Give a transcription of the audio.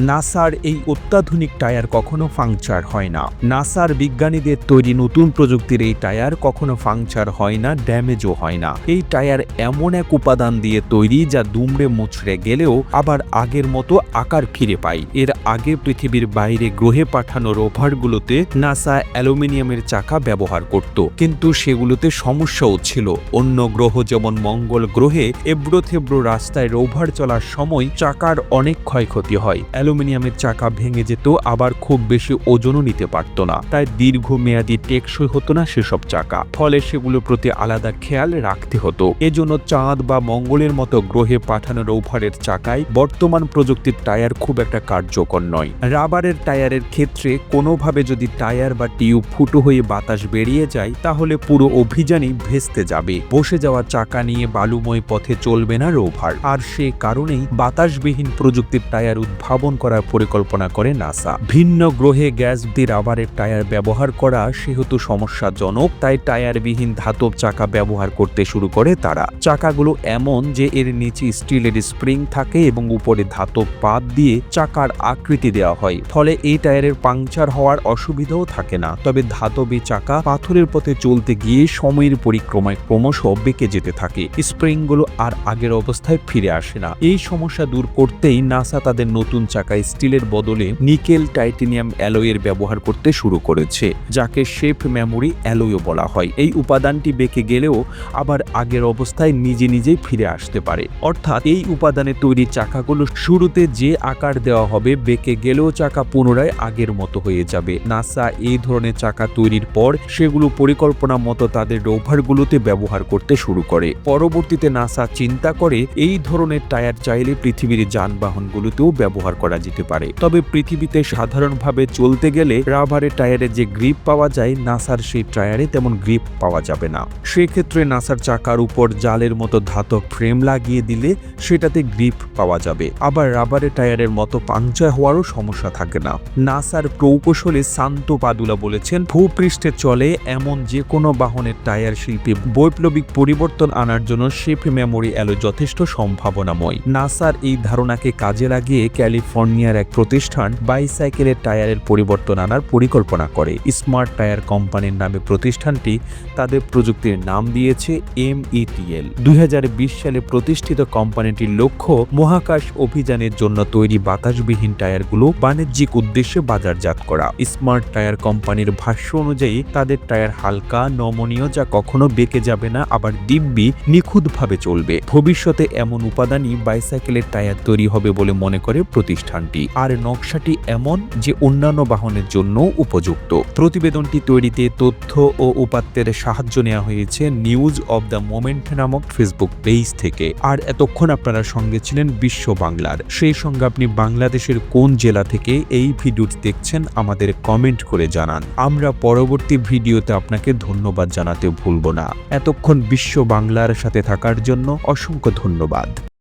নাসার এই অত্যাধুনিক টায়ার কখনো ফাংচার হয় না। নাসার বিজ্ঞানীদের তৈরি নতুন প্রযুক্তির এই টায়ার কখনো ফাংচার হয় না, ড্যামেজও হয় না। এই টায়ার এমন এক উপাদান দিয়ে তৈরি যা দুমড়ে মুচড়ে গেলেও আবার আগের মতো আকার ফিরে পায়। এর আগে পৃথিবীর বাইরে গ্রহে পাঠানো রোভারগুলোতে নাসা অ্যালুমিনিয়ামের চাকা ব্যবহার করত। কিন্তু সেগুলোতে সমস্যাও ছিল। অন্য গ্রহ যেমন মঙ্গল গ্রহে এবড়ো থেবড়ো রাস্তায় রোভার চলার সময় চাকার অনেক ক্ষয়ক্ষতি হয়। অ্যালুমিনিয়ামের চাকা ভেঙে যেত, আবার খুব বেশি ওজনও নিতে পারত না। তাই দীর্ঘমেয়াদী টেকসই হতো না সেসব চাকা। ফলে সেগুলোর প্রতি আলাদা খেয়াল রাখতে হতো। এজন্য চাঁদ বা মঙ্গলের মতো গ্রহে পাঠানো রোভারের চাকায় বর্তমান প্রযুক্তির টায়ার খুব একটা কার্যকর নয়। রাবারের টায়ারের ক্ষেত্রে কোনোভাবে যদি টায়ার বা টিউব ফুটো হয়ে বাতাস বেরিয়ে যায়, তাহলে পুরো অভিযানই ভেস্তে যাবে। বসে যাওয়া চাকা নিয়ে বালুময় পথে চলবে না রোভার। আর সে কারণেই বাতাসবিহীন প্রযুক্তির টায়ার উদ্ভাবন করার পরিকল্পনা করে নাসা। ভিন্ন গ্রহে গ্যাস দিয়ে রাবারের টায়ার ব্যবহার করা সেহেতু সমস্যাজনক, তাই টায়ারবিহীন ধাতব চাকা ব্যবহার করতে শুরু করে তারা। চাকাগুলো এমন যে এর নিচে স্টিলের স্প্রিং থাকে এবং উপরে ধাতব পাত দিয়ে চাকার আকৃতি দেওয়া হয়, ফলে এই টায়ারের পাংচার হওয়ার অসুবিধাও থাকে না। তবে ধাতবী চাকা পাথরের পথে চলতে গিয়ে সময়ের পরিক্রমায় ক্রমশ বেঁকে যেতে থাকে। স্প্রিংগুলো আর আগের অবস্থায় ফিরে আসে না। এই সমস্যা দূর করতেই নাসা তাদের নতুন চাকায় স্টিলের বদলে নিকেল টাইটেনিয়াম অ্যালোয়ের ব্যবহার করতে শুরু করেছে, যাকে শেপ মেমোরি অ্যালয়ও বলা হয়। এই উপাদানটি বেঁকে গেলেও আবার আগের অবস্থায় নিজে নিজেই ফিরে আসতে পারে। অর্থাৎ এই উপাদানে তৈরি চাকাগুলো শুরুতে যে আকার দেওয়া হবে, বেঁকে গেলেও চাকা পুনরায় আগের মতো হয়ে যাবে। নাসা এই ধরনের চাকা তৈরির পর সেগুলো পরিকল্পনা মতো তাদের রোভারগুলোতে ব্যবহার করতে শুরু করে। পরবর্তীতে নাসা চিন্তা করে, এই ধরনের টায়ার চাইলে পৃথিবীর যানবাহনগুলোতেও ব্যবহার করা যেতে পারে। তবে পৃথিবীতে সাধারণভাবে চলতে গেলে রাবারের টায়ারে যে গ্রিপ পাওয়া যায়, নাসার সেই টায়ারে তেমন গ্রিপ পাওয়া যাবে না। সেক্ষেত্রে নাসার চাকার উপর জালের মতো ধাতব ফ্রেম লাগিয়ে দিলে সেটাতে গ্রিপ পাওয়া যাবে। আবার রাবারের টায়ারের মতো পাংচার হওয়ারও সমস্যা থাকে না। নাসার প্রকৌশলী শান্ত পাদুলা বলেছেন, ভূপৃষ্ঠে চলে এমন যে কোনো বাহনের টায়ার শিল্পে বৈপ্লবিক পরিবর্তন আনার জন্য শেপ মেমোরি অ্যালো যথেষ্ট সম্ভাবনাময়। নাসার এই ধারণাকে কাজে লাগিয়ে ক্যালিফোর্নিয়ার এক প্রতিষ্ঠান বাইসাইকেলের টায়ারের পরিবর্তন আনার পরিকল্পনা করে। স্মার্ট টায়ার কোম্পানির নামে প্রতিষ্ঠানটি তাদের প্রযুক্তির নাম দিয়েছে এম ইটিএল দুই হাজার বিশ সালে প্রতিষ্ঠিত কোম্পানিটির লক্ষ্য মহাকাশ অভিযানের জন্য তৈরি বাতাসবিহীন টায়ারগুলো বাণিজ্যিক উদ্দেশ্যে বাজারজাত করা। স্মার্ট টায়ার কোম্পানির ভাষ্য অনুযায়ী, তাদের টায়ার হালকা, নমনীয়, যা কখনো বেঁকে যাবে না, আবার দিব্যি, নিখুঁতভাবে চলবে। ভবিষ্যতে এমন উপাদানই বাইসাইকেলের টায়ার তৈরি হবে বলে মনে করে প্রতিষ্ঠানটি আর নকশাটি এমন যে অন্যান্য বাহনের জন্য উপযুক্ত। প্রতিবেদনটি তৈরিতে তথ্য ও উপাত্তের সাহায্য নেওয়া হয়েছে নিউজ অব দ্য মোমেন্ট নামক ফেসবুক পেজ থেকে। আর এতক্ষণ আপনারা সঙ্গে ছিলেন বিশ্ব বাংলার। সেই সঙ্গে আপনি বাংলাদেশের কোন জেলা থেকে এই ভিডিওটি দেখছেন আমাদের কমেন্ট করে জানান। আমরা পরবর্তী ভিডিওতে আপনাকে ধন্যবাদ জানাতে ভুলব না। এতক্ষণ বিশ্ব বাংলার সাথে থাকার জন্য অসংখ্য ধন্যবাদ।